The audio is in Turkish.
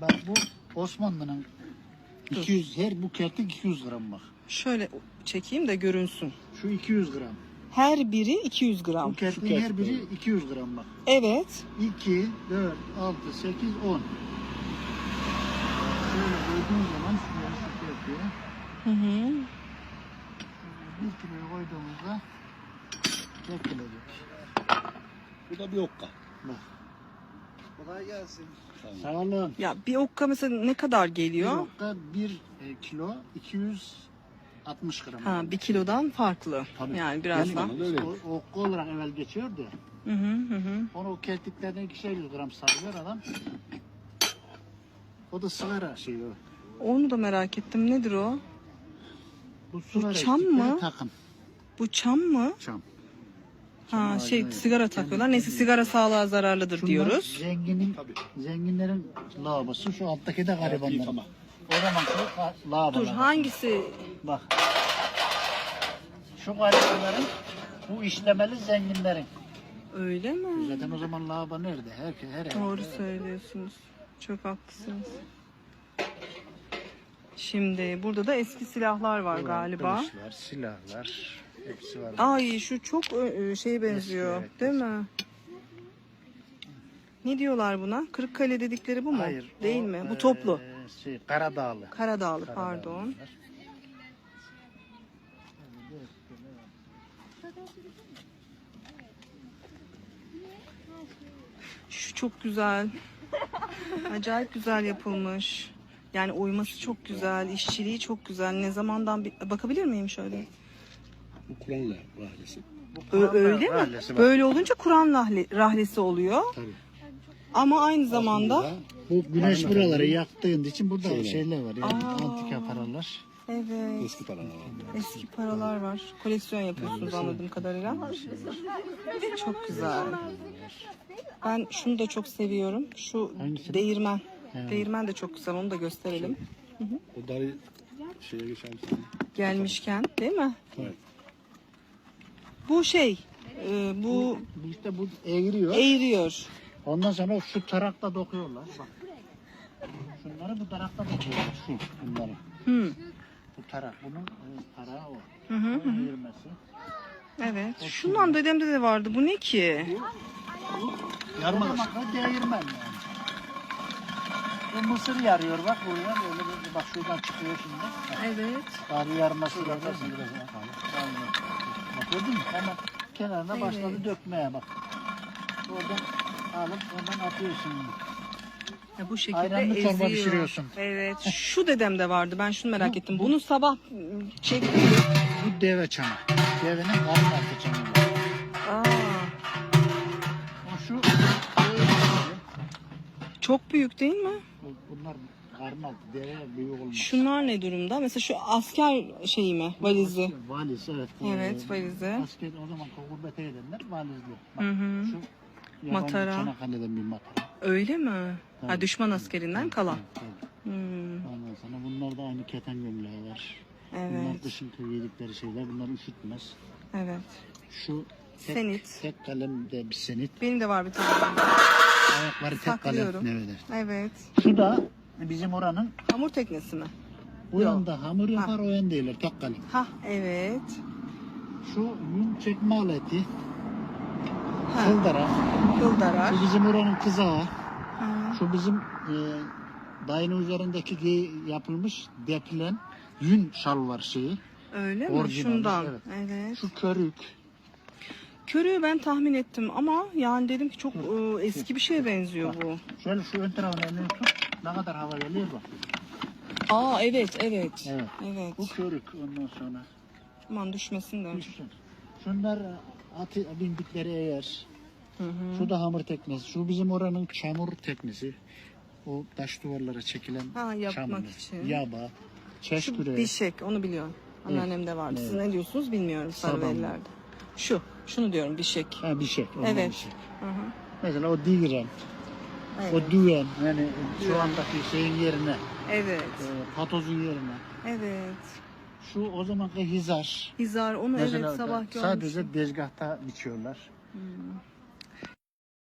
Bak bu Osmanlı'nın 200 her bu kertik 200 gram bak. Şöyle çekeyim de görünsün. Şu 200 gram. Her biri 200 Bu gram. kertiğin her biri 200 gram bak. Evet. 2, 4, 6, 8, 10. Şöyle koyduğun zaman şuraya şu yapıyor. Hı hı. Bir kiloyu koyduğumuzda çekilecek. Bu da bir okka. Bak. Kolay gelsin. Sağ olun. Ya bir okka mesela ne kadar Bir geliyor? nokta 1 e, kilo 260 gram. Ha bir kilodan farklı. Tabii. Yani biraz daha. Öyle. O, okku olarak evvel geçiyordu. Hı hı hı. Onu o kertiklerden ikişer yüz gram sarıyor adam. O da sigara şeyi o. Onu da merak ettim. Nedir o? Bu sigara çam içtikleri mı? Takım. Bu çam mı? Çam. Ha şey sigara takıyorlar. Neyse sigara sağlığa zararlıdır Şunlar diyoruz. Zenginin, Tabii. zenginlerin lavabosu. Şu alttaki de garibanların. yıkama. O zaman şu lavabolar. Dur hangisi? Bak. Şu garibanların bu işlemeli zenginlerin. Öyle mi? Zaten o zaman lavabo nerede? Her, her evde. Doğru söylüyorsunuz. Çok haklısınız. Şimdi burada da eski silahlar var galiba. Kılıçlar, silahlar. Hepsi var. Ay şu çok şey benziyor, evet, değil mi? Ne diyorlar buna? Kırıkkale dedikleri bu mu? Hayır. Değil o, mi? Bu e, toplu. Şey, Karadağlı. Karadağlı Karadağlı pardon. Şu çok güzel. Acayip güzel yapılmış. Yani oyması çok güzel, işçiliği çok güzel. Ne zamandan bir... bakabilir miyim şöyle? Bu Kur'an'la rahlesi. Bu Ö- Kur'an öyle mi? rahlesi bak. Böyle olunca Kur'an rahle- rahlesi oluyor. Tabii. Ama aynı zamanda Aslında Bu güneş buraları yaktığın için burada Şeyler. şeyler var. Yani Aa. antika paralar. evet eski paralar var. eski paralar var. Koleksiyon yapıyorsunuz anladığım kadarıyla. Çok güzel. Ben şunu da çok seviyorum. Şu Hangisi? değirmen. Evet. Değirmen de çok güzel. Onu da gösterelim. O darı şeye geçer misin? Gelmişken değil mi? Evet. Bu şey e, bu Bu işte bu eğiriyor. eğiriyor. Ondan sonra şu tarakta dokuyorlar. Bak. Şunları bu tarakta dokuyorlar. Şu bunları. Hı. Bu tarak. Bunun e, tarağı o. Hı hı, Bunun eğirmesi. Evet. Şundan dedemde de vardı. Bu ne ki? Yarma değirmen yani. Bu mısır yarıyor bak buraya böyle bir, bak şuradan çıkıyor şimdi. Evet. Bari yarması görüyorsun biraz. Aynen. Bak gördün mü? Hemen kenarına başladı Evet. dökmeye bak. Oradan alıp oradan atıyorsun. Ya bu şekilde Ayranlı eziyor. çorba pişiriyorsun. Evet. Şu dedemde vardı. Ben şunu merak ettim. Bunu sabah çek. Bu deve çamı. Devenin karın altı çamı. bu. Aa, O şu çok büyük değil mi? Bu- bunlar altı. Deve büyük olmaz. Şunlar ne durumda? Mesela şu asker şeyi mi? Valizi. Valiz evet. Evet, Ee, valizi. Asker o zaman gurbete gidenler valizli. Bak, Hı hı. Şu yabancı Matara. Çanakkale'den bir matara. Öyle mi? Ha düşman askerinden kalan. Evet, evet. Hmm, Ondan sonra bunlar da aynı keten gömleği var. Bunlar evet. kışın giydikleri şeyler. Bunlar üşütmez. Evet. Şu tek, Senit. tek kalemde bir senit. Benim de var bir tane. Ayakları tek kalem. Saklıyorum. Evet. Evet. Şu da bizim oranın Hamur teknesi mi? bu Yok. yanda hamur yapar o yanda değiller tek kalem. Ha evet. Şu yün çekme aleti. Ha, Kıldara. Kıldarar. Şu bizim oranın kızağı. Ha, Şu bizim e, dayının üzerindeki giy- yapılmış depilen yün şalvar şeyi. öyle mi? Orijinali, Şundan. evet. Evet. Şu körük. Körüğü ben tahmin ettim ama yani dedim ki çok e, eski bir şeye benziyor bu. Şöyle şu ön tarafını elini tut. Ne kadar hava geliyor bak. Aa evet evet. Evet. Evet. Bu körük ondan sonra. Aman düşmesin de. Düşsün. Şunlar atı bindikleri eğer. Hı hı. Şu da hamur teknesi. Şu bizim oranın çamur teknesi. O taş duvarlara çekilen Ha, yapmak çamur. için. Yaba. Çeş Şu küreği. bişek onu biliyorum. Anneannemde vardı. Siz Evet. ne diyorsunuz bilmiyorum Saban. Sarıveliler'de. Şu. Şunu diyorum bişek. Ha ondan Evet. bir şey. Hı hı. Mesela o Evet. O düğen yani şu andaki şeyin yerine, Evet. e, patozun yerine. Evet. Şu o zamanki hizar. Hizar onu Mesela evet sabah görmüştüm. sadece dezgahta biçiyorlar. Hmm.